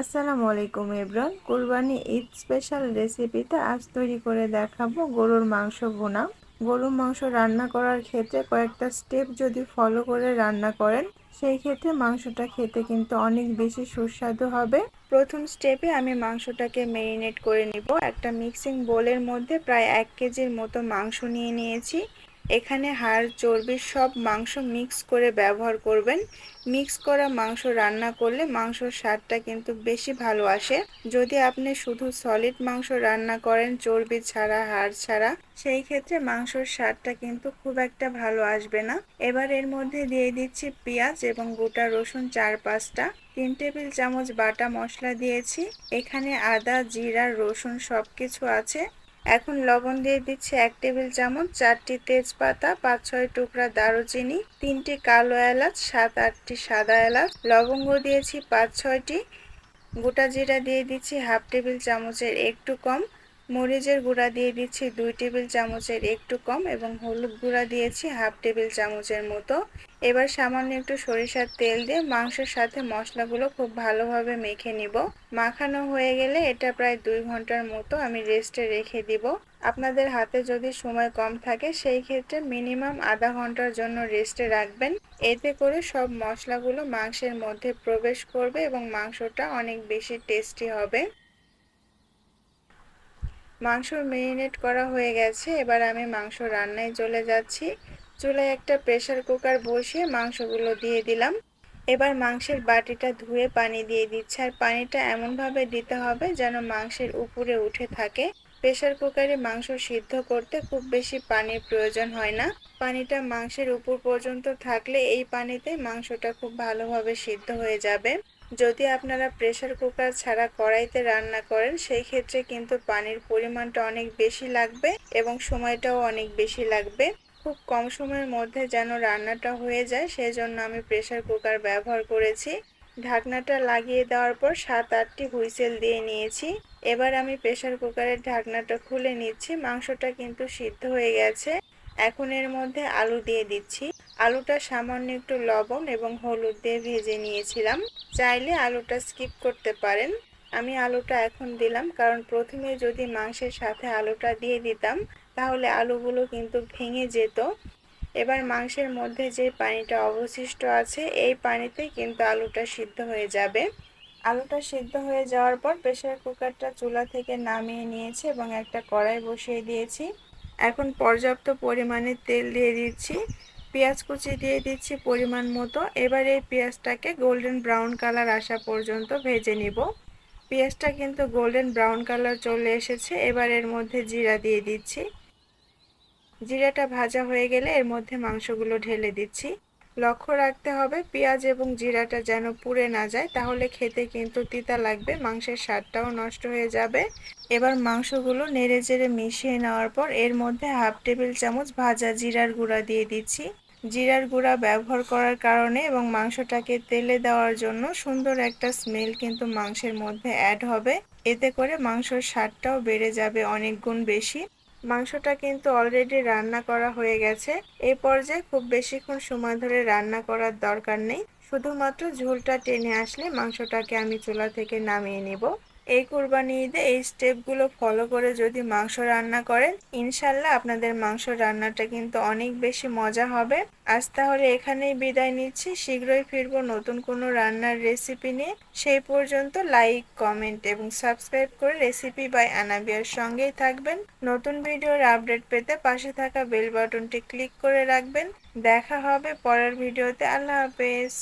আসসালামু আলাইকুম এব্রন কুরবানি ঈদ স্পেশাল রেসিপিতে আজ তৈরি করে দেখাবো গরুর মাংস ভুনা গরুর মাংস রান্না করার ক্ষেত্রে কয়েকটা স্টেপ যদি ফলো করে রান্না করেন, সেই ক্ষেত্রে মাংসটা খেতে কিন্তু অনেক বেশি সুস্বাদু হবে। প্রথম স্টেপে আমি মাংসটাকে মেরিনেট করে নিব। একটা মিক্সিং বোলের মধ্যে প্রায় এক কেজির মতো মাংস নিয়ে নিয়েছি। এখানে হাড় চর্বির সব মাংস মিক্স করে ব্যবহার করবেন। মিক্স করা মাংস রান্না করলে মাংসর স্বাদটা কিন্তু বেশি ভালো আসে। যদি আপনি শুধু সলিড মাংস রান্না করেন, চর্বি ছাড়া, হাড় ছাড়া, সেই ক্ষেত্রে মাংসর স্বাদটা কিন্তু খুব একটা ভালো আসবে না। এবার এর মধ্যে দিয়ে দিচ্ছি পেঁয়াজ এবং গোটা রসুন চার পাঁচটা, তিন টেবিল চামচ বাটা মশলা দিয়েছি। এখানে আদা, জিরা, রসুন সব কিছু আছে। এখন লবণ দিয়ে দিচ্ছি এক টেবিল চামচ, চারটি তেজপাতা, পাঁচ, ছয় টুকরা দারুচিনি, তিনটি কালো এলাচ, সাত, আটটি সাদা এলাচ, লবঙ্গ দিয়েছি পাঁচ, ছয়টি। গোটা জিরা দিয়ে দিচ্ছি হাফ টেবিল চামচের একটু কম। মরিচের গুঁড়া দিয়ে দিচ্ছি দুই টেবিল চামচের একটু কম এবং হলুদ গুঁড়া দিয়েছি হাফ টেবিল চামচের মতো। এবার সামান্য একটু সরিষার তেল দিয়ে মাংসের সাথে মশলাগুলো খুব ভালোভাবে মেখে নিব। মাখানো হয়ে গেলে এটা প্রায় দুই ঘণ্টার মতো আমি রেস্টে রেখে দিব। আপনাদের হাতে যদি সময় কম থাকে, সেই ক্ষেত্রে মিনিমাম আধা ঘণ্টার জন্য রেস্টে রাখবেন। এতে করে সব মশলাগুলো মাংসের মধ্যে প্রবেশ করবে এবং মাংসটা অনেক বেশি টেস্টি হবে। মাংস মেরিনেট করা হয়ে গেছে। এবার আমি মাংস রান্নায় চলে যাচ্ছি। চুলায় একটা প্রেশার কুকার বসিয়ে মাংসগুলো দিয়ে দিলাম। এবার মাংসের বাটিটা ধুয়ে পানি দিয়ে দিচ্ছে আর পানিটা এমনভাবে দিতে হবে যেন মাংসের উপরে উঠে থাকে। প্রেশার কুকারে মাংস সিদ্ধ করতে খুব বেশি পানির প্রয়োজন হয় না। পানিটা মাংসের উপর পর্যন্ত থাকলে এই পানিতে মাংসটা খুব ভালোভাবে সিদ্ধ হয়ে যাবে। যদি আপনারা প্রেশার কুকার ছাড়া কড়াইতে রান্না করেন, সেই ক্ষেত্রে কিন্তু পানির পরিমাণটা অনেক বেশি লাগবে এবং সময়টাও অনেক বেশি লাগবে। খুব কম সময়ের মধ্যে যেন রান্নাটা হয়ে যায় সেই জন্য আমি প্রেশার কুকার ব্যবহার করেছি। ঢাকনাটা লাগিয়ে দেওয়ার পর সাত আটটি হুইসেল দিয়ে নিয়েছি। এবার আমি প্রেশার কুকারের ঢাকনাটা খুলে নিচ্ছি, মাংসটা কিন্তু সিদ্ধ হয়ে গেছে। এখন এর মধ্যে আলু দিয়ে দিচ্ছি। আলুটা সামান্য একটু লবণ এবং হলুদ দিয়ে ভেজে নিয়েছিলাম। চাইলে আলুটা স্কিপ করতে পারেন। আমি আলুটা এখন দিলাম, কারণ প্রথমে যদি মাংসের সাথে আলুটা দিয়ে দিতাম তাহলে আলুগুলো কিন্তু ভেঙে যেত। এবার মাংসের মধ্যে যে পানিটা অবশিষ্ট আছে, এই পানিতে কিন্তু আলুটা সিদ্ধ হয়ে যাবে। আলুটা সিদ্ধ হয়ে যাওয়ার পর প্রেশার কুকারটা চুলা থেকে নামিয়ে নিয়েছি এবং একটা কড়াই বসিয়ে দিয়েছি। এখন পর্যাপ্ত পরিমাণে তেল দিয়ে দিচ্ছি। পেঁয়াজ কুচি দিয়ে দিচ্ছি পরিমাণ মতো। এবার এই পেঁয়াজটাকে গোল্ডেন ব্রাউন কালার আসা পর্যন্ত ভেজে নিব। পেঁয়াজটা কিন্তু গোল্ডেন ব্রাউন কালার চলে এসেছে। এবার এর মধ্যে জিরা দিয়ে দিচ্ছি। জিরাটা ভাজা হয়ে গেলে এর মধ্যে মাংসগুলো ঢেলে দিচ্ছি। লক্ষ্য রাখতে হবে পেঁয়াজ এবং জিরাটা যেন পুড়ে না যায়, তাহলে খেতে কিন্তু তিতা লাগবে, মাংসের স্বাদটাও নষ্ট হয়ে যাবে। এবার মাংসগুলো নেড়ে চেড়ে মিশিয়ে নেওয়ার পর এর মধ্যে হাফ টেবিল চামচ ভাজা জিরার গুঁড়া দিয়ে দিচ্ছি। জিরার গুঁড়া ব্যবহার করার কারণে এবং মাংসটাকে তেলে দেওয়ার জন্য সুন্দর একটা স্মেল কিন্তু মাংসের মধ্যে অ্যাড হবে। এতে করে মাংসর স্বাদটাও বেড়ে যাবে অনেক গুণ বেশি। মাংসটা কিন্তু অলরেডি রান্না করা হয়ে গেছে। এই পর্যায়ে খুব বেশিক্ষণ সময় ধরে রান্না করার দরকার নেই। শুধুমাত্র ঝোলটা টেনে আসলে মাংসটাকে আমি চুলা থেকে নামিয়ে নিব। এই কুরবানি ঈদে এই স্টেপগুলো ফলো করে যদি মাংস রান্না করেন, ইনশাল্লাহ আপনাদের মাংস রান্নাটা কিন্তু অনেক বেশি মজা হবে। আজ তাহলে এখানেই বিদায় নিচ্ছি। শীঘ্রই ফিরবো নতুন কোনো রান্নার রেসিপি নিয়ে। সেই পর্যন্ত লাইক কমেন্ট এবং সাবস্ক্রাইব করে রেসিপি বাই আনাবিয়ার সঙ্গেই থাকবেন। নতুন ভিডিওর আপডেট পেতে পাশে থাকা বেল বাটনটি ক্লিক করে রাখবেন। দেখা হবে পরের ভিডিওতে। আল্লাহ হাফেজ।